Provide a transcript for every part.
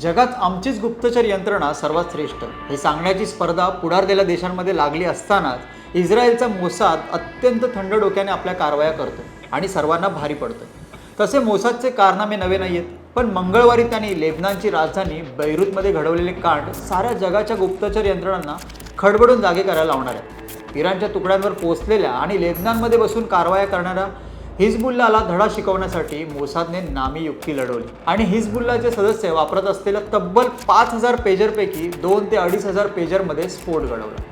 जगात आमचीच गुप्तचर यंत्रणा सर्वात श्रेष्ठ. हे सांगण्याची स्पर्धा पुढारलेल्या देशांमध्ये लागली असतानाच इस्रायलचा मोसाद अत्यंत थंड डोक्याने आपल्या कारवाया करतो आणि सर्वांना भारी पडतो. तसे मोसादचे कारनामे नवे नाही आहेत पण मंगळवारी त्यांनी लेबनानची राजधानी बैरूतमध्ये घडवलेले कांड साऱ्या जगाच्या गुप्तचर यंत्रणांना खडबडून जागे करायला लावणार आहेत. इराणच्या तुकड्यांवर पोचलेल्या आणि लेबनानमध्ये बसून कारवाया करणाऱ्या हिजबुल्लाला धडा शिकवण्यासाठी मोसादने नामी युक्ती लढवली. आणि हिजबुल्लाचे सदस्य वापरत असलेल्या तब्बल पाच हजार पेजरपैकी दोन ते अडीच हजार पेजरमध्ये स्फोट घडवला.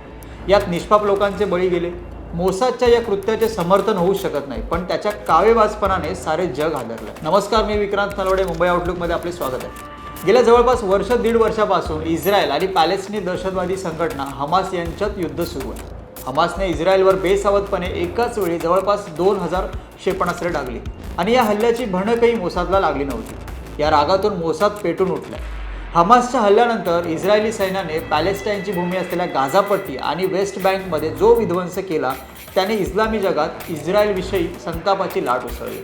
यात निष्पाप लोकांचे बळी गेले. मोसादच्या या कृत्याचे समर्थन होऊ शकत नाही पण त्याच्या कावेबाजपणाने सारे जग हादरलं. नमस्कार मी विक्रांत नलवडे मुंबई आउटलुकमध्ये आपले स्वागत आहे. गेल्या जवळपास वर्ष दीड वर्षापासून इस्रायल आणि पॅलेस्टिनी दहशतवादी संघटना हमास यांच्यात युद्ध सुरू आहे. हमासने इस्रायलवर बेसावधपणे एकाच वेळी जवळपास दोन हजार क्षेपणास्त्रे डागली. आणि या हल्ल्याची भणकही मोसादला लागली नव्हती. या रागातून मोसाद पेटून उठला. हमासच्या हल्ल्यानंतर इस्रायली सैन्याने पॅलेस्टाईनची भूमी असलेल्या गाझापट्टी आणि वेस्ट बँकमध्ये जो विध्वंस केला त्याने इस्लामी जगात इस्रायलविषयी संतापाची लाट उसळली.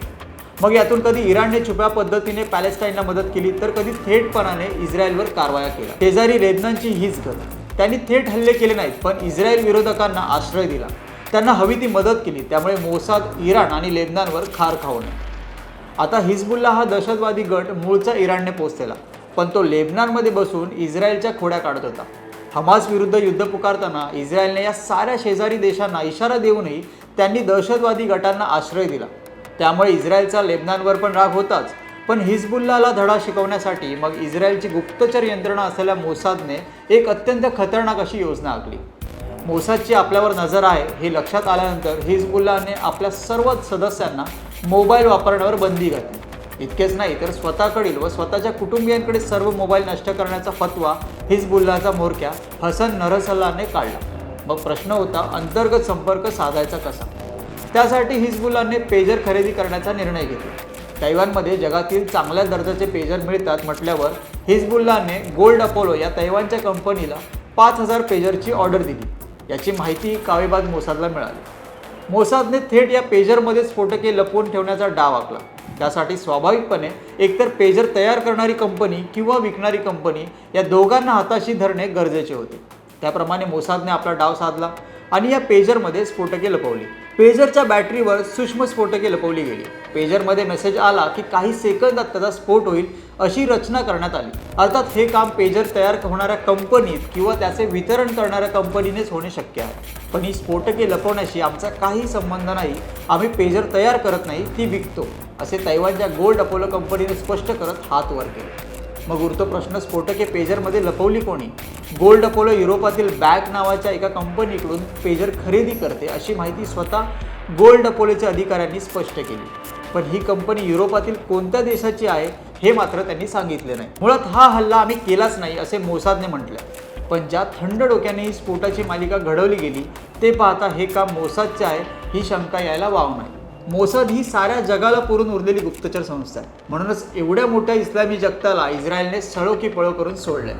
मग यातून कधी इराणने छुप्या पद्धतीने पॅलेस्टाईनला मदत केली तर कधी थेटपणाने इस्रायलवर कारवाया केल्या शेजारी रेदनांची हीच गरज त्यांनी थेट हल्ले केले नाहीत पण इस्रायल विरोधकांना आश्रय दिला. त्यांना हवी ती मदत केली त्यामुळे मोसाद इराण आणि लेबनानवर खार खाऊ नये आता हिजबुल्ला हा दहशतवादी गट मूळचा इराणने पोचलेला पण तो लेबनानमध्ये बसून इस्रायलच्या खोड्या काढत होता. हमास विरुद्ध युद्ध पुकारताना इस्रायलने या साऱ्या शेजारी देशांना इशारा देऊनही त्यांनी दहशतवादी गटांना आश्रय दिला. त्यामुळे इस्रायलचा लेबनानवर पण राग होताच. पण हिजबुल्लाला धडा शिकवण्यासाठी मग इस्रायलची गुप्तचर यंत्रणा असलेल्या मोसादने एक अत्यंत खतरनाक अशी योजना आखली. मोसादची आपल्यावर नजर आहे हे लक्षात आल्यानंतर हिजबुल्लाने आपल्या सर्वच सदस्यांना मोबाईल वापरण्यावर बंदी घातली. इतकेच नाही तर स्वतःकडील व स्वतःच्या कुटुंबियांकडे सर्व मोबाईल नष्ट करण्याचा फतवा हिजबुल्लाचा म्होरक्या हसन नरसल्लाने काढला. मग प्रश्न होता अंतर्गत संपर्क साधायचा कसा? त्यासाठी हिजबुल्लाने पेजर खरेदी करण्याचा निर्णय घेतला. तैवानमध्ये जगातील चांगल्या दर्जाचे पेजर मिळतात म्हटल्यावर हिजबुल्लाने गोल्ड अपोलो या तैवानच्या कंपनीला पाच हजार पेजरची ऑर्डर दिली. याची माहिती कावेबाद मोसादला मिळाली. मोसादने थेट या पेजरमध्ये स्फोटके लपवून ठेवण्याचा डाव आखला. त्यासाठी स्वाभाविकपणे एकतर पेजर तयार करणारी कंपनी किंवा विकणारी कंपनी या दोघांना हाताशी धरणे गरजेचे होते. त्याप्रमाणे मोसादने आपला डाव साधला. आणि या पेजरमध्ये स्फोटके लपवली. पेजरच्या बॅटरीवर सूक्ष्म स्फोटके लपवली गेली. पेजरमध्ये मेसेज आला की काही सेकंदात त्याचा स्फोट होईल अशी रचना करण्यात आली. अर्थात हे काम पेजर तयार होणाऱ्या कंपनीत किंवा त्याचे वितरण करणाऱ्या कंपनीनेच होणे शक्य आहे. पण ही स्फोटके लपवण्याशी आमचा काही संबंध नाही. आम्ही पेजर तयार करत नाही ती विकतो असे तैवानच्या गोल्ड अपोलो कंपनीने स्पष्ट करत हात वर केले. मग उरतो प्रश्न स्फोटके पेजरमध्ये लपवली कोणी? गोल्ड अपोलो युरोपातील बॅक नावाच्या एका कंपनीकडून पेजर खरेदी करते अशी माहिती स्वतः गोल्ड अपोलोच्या अधिकाऱ्यांनी स्पष्ट केली. पण ही कंपनी युरोपातील कोणत्या देशाची आहे हे मात्र त्यांनी सांगितले नाही. मुळात हा हल्ला आम्ही केलाच नाही असे मोसादने म्हटलं. पण ज्या थंड डोक्याने ही स्फोटाची मालिका घडवली गेली ते पाहता हे काम मोसादचे आहे ही शंका यायला वाव नाही. मोसाद ही साऱ्या जगाला पुरून उरलेली गुप्तचर संस्था आहे. म्हणूनच एवढ्या मोठ्या इस्लामी जगताला इस्रायलने सळो की पळो करून सोडले